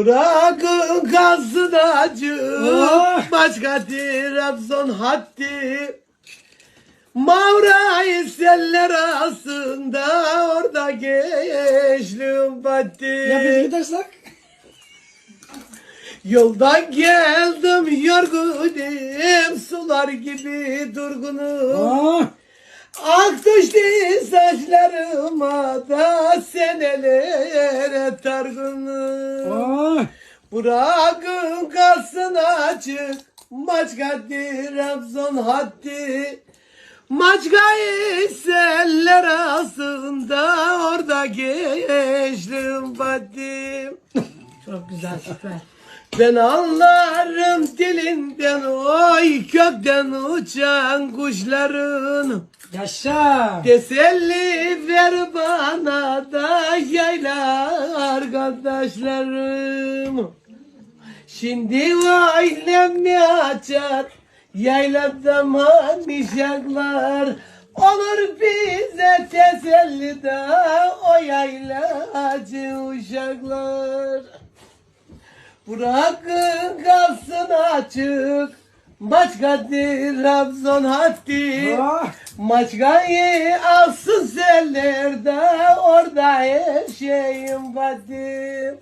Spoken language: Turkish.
Bırakın kalsın acı. Oh! Başka Trabzon hatti Mavra seller arasında Orada geçlim batti Ya biz gidersek? Yoldan geldim yorgunum Sular gibi durgunum. Aa, Ak düştü saçlarıma da senelere targınım aa. Bırakın kalsın açık Maçka Trabzon haddi. Maçkayı seller arasında Orada geçtim battim Çok güzel süper. Ben anlarım dilinden Oy kökten uçan kuşların Yaşa. Teselli ver bana da yayla arkadaşlarım. Şimdi ailem mi açar yaylada manişaklar. Olur bize teselli de o yaylacı uşaklar. Bırakın kalsın açık. Başkadır Trabzon hattı ah! Maçkayı alsın sellerde Orada her şeyim vardı